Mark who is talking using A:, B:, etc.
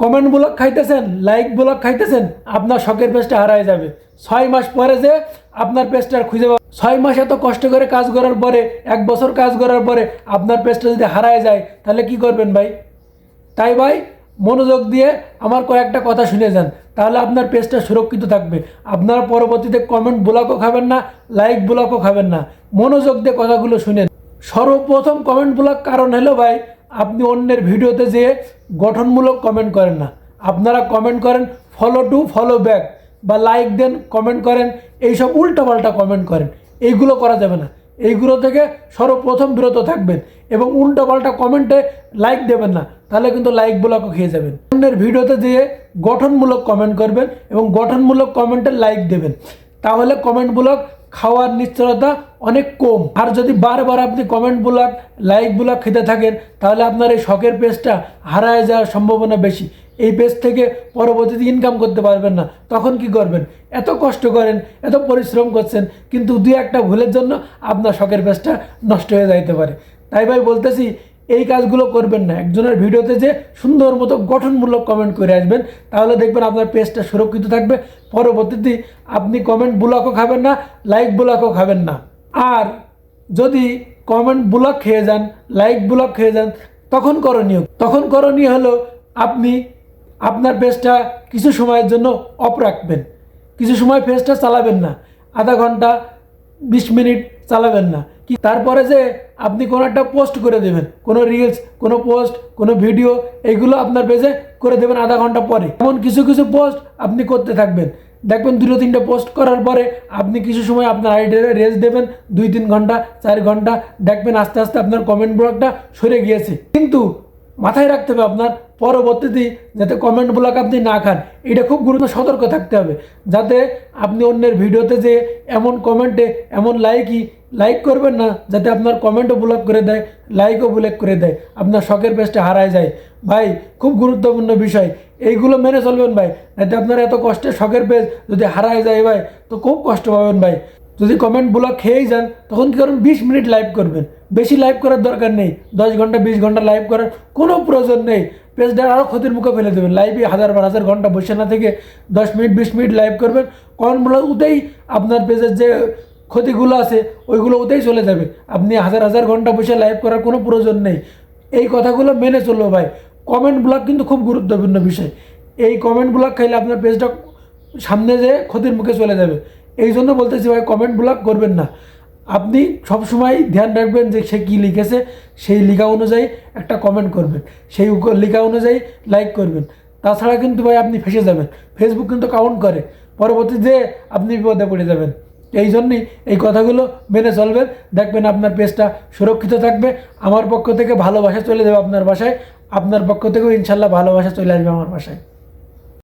A: Comment block খাইতেছেন, like block খাইতেছেন, আপনার শখের পেজটা হারায় যাবে। ছয় মাস পরে যে আপনার পেজটা খুঁজে পাবে ছয় মাস এত কষ্ট করে কাজ করার পরে, এক বছর কাজ করার পরে আপনার পেজটা যদি হারায় যায়, তাহলে কি করবেন ভাই? তাই ভাই, মনোযোগ দিয়ে আমার কয়েকটা কথা শুনে যান। তাহলে আপনার পেজটা সুরক্ষিত থাকবে। আপনারা পরবর্তীতে কমেন্ট ব্লকও খাবেন না, লাইক ব্লকও খাবেন না। মনোযোগ দিয়ে কথাগুলো শুনেন। সর্বপ্রথম কমেন্ট ব্লক কারণ হলো ভাই আপনি অন্যের ভিডিওতে যেয়ে গঠনমূলক কমেন্ট করেন না। আপনারা কমেন্ট করেন ফলো টু ফলো ব্যাক বা লাইক দেন কমেন্ট করেন, এইসব উল্টাপাল্টা কমেন্ট করেন। এইগুলো করা যাবে না। এইগুলো থেকে সর্বপ্রথম বিরত থাকবেন এবং উল্টোপাল্টা কমেন্টে লাইক দেবেন না। তাহলে কিন্তু লাইক ব্লকও খেয়ে যাবেন। অন্যের ভিডিওতে যেয়ে গঠনমূলক কমেন্ট করবেন এবং গঠনমূলক কমেন্টে লাইক দেবেন। তাহলে কমেন্ট ব্লক খাওয়ার নিশ্চয়তা অনেক কম। আর যদি বারবার আপনি কমেন্ট ব্লক লাইক ব্লক খেতে থাকেন, তাহলে আপনার এই শখের পেজটা হারায় যাওয়ার সম্ভাবনা বেশি। এই পেজ থেকে পরবর্তীতে ইনকাম করতে পারবেন না। তখন কি করবেন? এত কষ্ট করেন, এত পরিশ্রম করছেন, কিন্তু দুই একটা ভুলের জন্য আপনার শখের পেজটা নষ্ট হয়ে যাইতে পারে। তাই ভাই বলতেছি এই কাজগুলো করবেন না। একজনের ভিডিওতে যে সুন্দর মতো গঠনমূলক কমেন্ট করে আসবেন, তাহলে দেখবেন আপনার পেজটা সুরক্ষিত থাকবে। পরবর্তীতে আপনি কমেন্ট ব্লকও খাবেন না লাইক ব্লকও খাবেন না। আর যদি কমেন্ট ব্লক খেয়ে যান লাইক ব্লক খেয়ে যান, তখন করণীয় তখন করণীয় হলো আপনি আপনার পেজটা কিছু সময়ের জন্য অফ রাখবেন। কিছু সময় পেজটা চালাবেন না। আধা ঘণ্টা, বিশ মিনিট চালাবেন না। কি তারপরে যে আপনি কোনো একটা পোস্ট করে দেবেন, কোনো রিলস কোনো পোস্ট কোনো ভিডিও এইগুলো আপনার পেজে করে দেবেন আধা ঘণ্টা পরে। এমন কিছু কিছু পোস্ট আপনি করতে থাকবেন। দেখবেন দুটো তিনটে পোস্ট করার পরে আপনি কিছু সময় আপনার আইডিয়া রেস্ট দেবেন, দুই তিন ঘণ্টা, চার ঘণ্টা, দেখবেন আস্তে আস্তে আপনার কমেন্ট ব্লকটা সরে গিয়েছে। কিন্তু মাথায় রাখতে হবে আপনার পরবর্তীতে যাতে কমেন্ট ব্লক আপনি না খান, এটা খুব গুরুত্ব সতর্ক থাকতে হবে। যাতে আপনি অন্যের ভিডিওতে যে এমন কমেন্টে এমন লাইকই লাইক করবেন না, যাতে আপনার কমেন্টও ব্লক করে দেয় লাইকও ব্লক করে দেয়, আপনার শখের পেজটা হারায় যায়। ভাই, খুব গুরুত্বপূর্ণ বিষয়। এইগুলো মেনে চলবেন ভাই, যাতে আপনার এত কষ্টের শখের পেজ যদি হারায় যায় ভাই, তো খুব কষ্ট পাবেন ভাই। যদি কমেন্ট ব্লক খেয়েই যান, তখন কী করবেন? বিশ মিনিট লাইভ করবেন। বেশি লাইভ করার দরকার নেই। দশ ঘণ্টা, বিশ ঘণ্টা লাইভ করার কোনো প্রয়োজন নেই। পেজটা আরও ক্ষতির মুখে ফেলে দেবেন। লাইভে হাজার বার হাজার ঘণ্টা বসে না থেকে দশ মিনিট, বিশ মিনিট লাইভ করবেন। কমেন্ট ব্লক উতেই আপনার পেজের যে ক্ষতিগুলো আছে, ওইগুলো ওতেই চলে যাবে। আপনি হাজার হাজার ঘণ্টা বসে লাইভ করার কোনো প্রয়োজন নেই। এই কথাগুলো মেনে চলবো ভাই। কমেন্ট ব্লক কিন্তু খুব গুরুত্বপূর্ণ বিষয়। এই কমেন্ট ব্লক খাইলে আপনার পেজটা সামনে যেয়ে ক্ষতির মুখে চলে যাবে। এই জন্য বলতেছি ভাই কমেন্ট ব্লক করবেন না। আপনি সবসময় ধ্যান রাখবেন যে সে কী লিখেছে, সেই লেখা অনুযায়ী একটা কমেন্ট করবেন। সেই লেখা অনুযায়ী লাইক করবেন। তাছাড়া কিন্তু ভাই আপনি ফেসে যাবেন। ফেসবুক কিন্তু কাউন্ট করে। পরবর্তীতে আপনি বিপদে পড়ে যাবেন। এই জন্যেই এই কথাগুলো মেনে চলবেন। দেখবেন আপনার পেজটা সুরক্ষিত থাকবে। আমার পক্ষ থেকে ভালোবাসা চলে যাবে আপনার বাসায়। আপনার পক্ষ থেকেও ইনশাল্লাহ ভালোবাসা চলে আসবে আমার বাসায়।